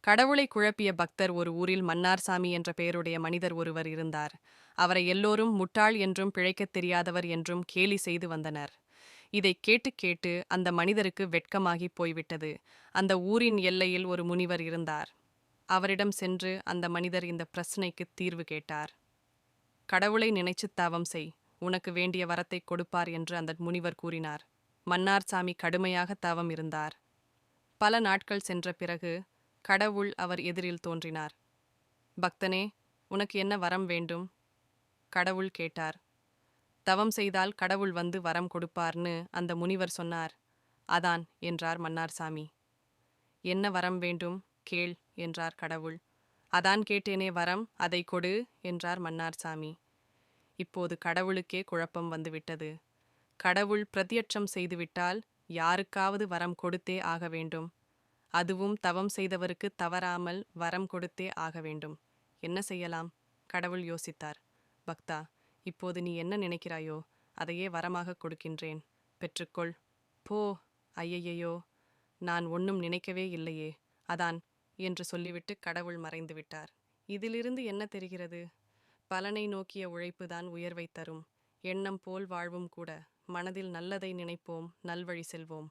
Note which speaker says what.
Speaker 1: கடவுளை குழப்பிய பக்தர் ஒரு ஊரில் மன்னார்சாமி என்ற பெயருடைய மனிதர் ஒருவர் இருந்தார். அவரை எல்லோரும் முட்டாள் என்றும் பிழைக்கத் தெரியாதவர் என்றும் கேலி செய்து வந்தனர். இதை கேட்டு கேட்டு அந்த மனிதருக்கு வெட்கமாகி போய்விட்டது. அந்த ஊரின் எல்லையில் ஒரு முனிவர் இருந்தார். அவரிடம் சென்று அந்த மனிதர் இந்த பிரச்சனைக்கு தீர்வு கேட்டார். கடவுளை நினைச்சு தவம் செய் உனக்கு வேண்டிய வரத்தை கொடுப்பார் என்று அந்த முனிவர் கூறினார். மன்னார்சாமி கடுமையாக தவம் இருந்தார். பல நாட்கள் சென்ற பிறகு கடவுள் அவர் எதிரில் தோன்றினார். பக்தனே உனக்கு என்ன வரம் வேண்டும்? கடவுள் கேட்டார். தவம் செய்தால் கடவுள் வந்து வரம் கொடுப்பார்னு அந்த முனிவர் சொன்னார். அதான் என்றார் மன்னார்சாமி. என்ன வரம் வேண்டும்? கேள் என்றார் கடவுள். அதான் கேட்டேனே வரம் அதை கொடு என்றார் மன்னார்சாமி. இப்போது கடவுளுக்கே குழப்பம் வந்துவிட்டது. கடவுள் பிரதியட்சம் செய்துவிட்டால் யாருக்காவது வரம் கொடுத்தே ஆக வேண்டும். அதுவும் தவம் செய்தவருக்கு தவறாமல் வரம் கொடுத்தே ஆக வேண்டும். என்ன செய்யலாம்? கடவுள் யோசித்தார். பக்தா இப்போது நீ என்ன நினைக்கிறாயோ அதையே வரமாக கொடுக்கின்றேன். பெற்றுக்கொள். போ. ஐயையோ நான் ஒன்றும் நினைக்கவே இல்லையே. அதான் என்று சொல்லிவிட்டு கடவுள் மறைந்து விட்டார். இதிலிருந்து என்ன தெரிகிறது? பலனை நோக்கிய உழைப்புதான் உயர்வை தரும். எண்ணம் போல் வாழ்வும் கூட மனதில் நல்லதை நினைப்போம் நல்வழி செல்வோம்.